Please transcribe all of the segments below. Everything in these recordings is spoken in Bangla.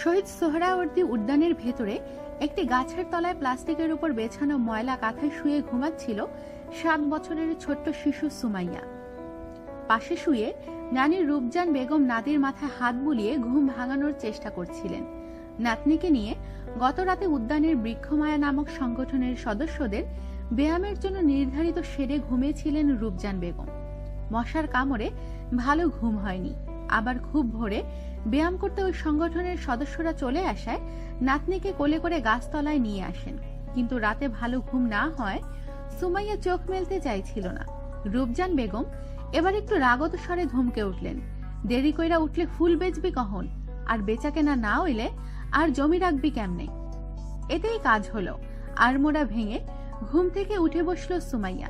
শহীদ সোহরাওয়ার্দী উদ্যানের ভেতরে একটি গাছের তলায় প্লাস্টিকের উপর বেছানো ময়লা কাঁথায় শুয়ে ঘুমাচ্ছিল সাত বছরের ছোট্ট শিশু সুমাইয়া। পাশে শুয়ে নানি রূপজান বেগম নাদির মাথায় হাত বুলিয়ে ঘুম ভাঙানোর চেষ্টা করছিলেন। নাতনিকে নিয়ে গত রাতে উদ্যানের বৃক্ষমায়া নামক সংগঠনের সদস্যদের ব্যায়ামের জন্য নির্ধারিত শেডে ঘুমিয়েছিলেন রূপজান বেগম। মশার কামড়ে ভালো ঘুম হয়নি। আবার খুব ভোরে ব্যায়াম করতে ওই সংগঠনের সদস্যরা চলে আসায় নাতনিকে কোলে করে গাছতলায় নিয়ে আসেন। কিন্তু রাতে ভালো ঘুম না হয়, সুমাইয়া চোখ মেলতে চাইছিল না। রূপজান বেগম এবার একটু রাগত স্বরে ধমকে উঠলেন, দেরি কইরা উঠলে ফুল বেচবি কখন? আর বেচা কেনা না হইলে আর জমি রাখবি কেমনে? এতেই কাজ হলো, আর মোড়া ভেঙে ঘুম থেকে উঠে বসল সুমাইয়া।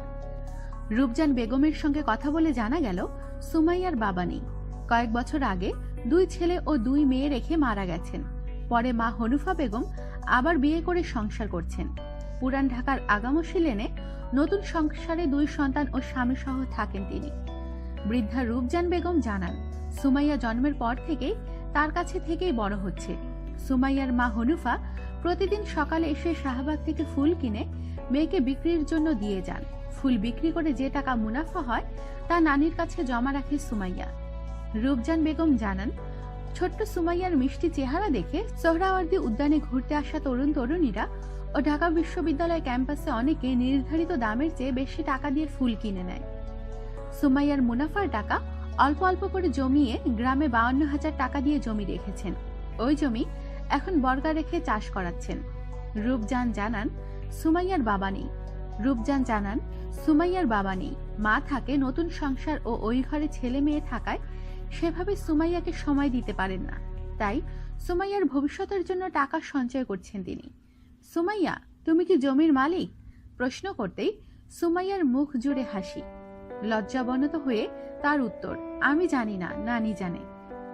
রূপজান বেগমের সঙ্গে কথা বলে জানা গেল, সুমাইয়ার বাবা নেই। কয়েক বছর আগে দুই ছেলে ও দুই মেয়ে রেখে মারা গেছেন। পরে মা হনুফা বেগম আবার বিয়ে করে সংসার করছেন। পুরান ঢাকার আগামসি লেনে নতুন সংসারে দুই সন্তান ও স্বামী সহ থাকেন তিনি। বৃদ্ধা রূপজান বেগম জানান, সুমাইয়া জন্মের পর থেকেই তার কাছে থেকেই বড় হচ্ছে। সুমাইয়ার মা হনুফা প্রতিদিন সকালে এসে শাহবাগ থেকে ফুল কিনে মেয়েকে বিক্রির জন্য দিয়ে যান। ফুল বিক্রি করে যে টাকা মুনাফা হয়, তা নানির কাছে জমা রাখে সুমাইয়া। রূপজান বেগম জানান, ছোট্ট সুমাইয়ার মিষ্টি চেহারা দেখে সোহরাওয়ার্দী উদ্যানে ঘুরতে আসা তরুণ তরুণীরা ও ঢাকা বিশ্ববিদ্যালয় ক্যাম্পাসে অনেকে নির্ধারিত দামের চেয়ে বেশি টাকা দিয়ে ফুল কিনে নেয়। সুমাইয়ার মুনাফার টাকা অল্প অল্প করে জমিয়ে গ্রামে বাউন্ন হাজার টাকা দিয়ে জমি রেখেছেন। ওই জমি এখন বর্গা রেখে চাষ করাচ্ছেন। রূপজান জানান, সুমাইয়ার বাবা নেই। রূপজান জানান, সুমাইয়ার বাবা নেই। মা থাকে নতুন সংসার ও ওই ঘরে ছেলে মেয়ে থাকায় সেভাবে সুমাইয়াকে সময় দিতে পারেন না। তাই সুমাইয়ার ভবিষ্যতের জন্য টাকা সঞ্চয় করছেন তিনি। সুমাইয়া, তুমি কি জমির মালিক? প্রশ্ন করতেই সুমাইয়ার মুখ জুড়ে হাসি। লজ্জাবনত হয়ে তার উত্তর, আমি জানি না, নানি জানে।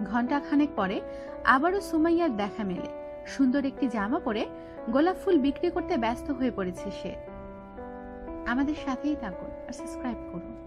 ঘণ্টা খানেক পরে আবারও সুমাইয়ার দেখা মেলে। সুন্দর একটি জামা পরে গোলাপ ফুল বিক্রি করতে ব্যস্ত হয়ে পড়েছে সে। আমাদের সাথেই থাকুন আর সাবস্ক্রাইব করুন।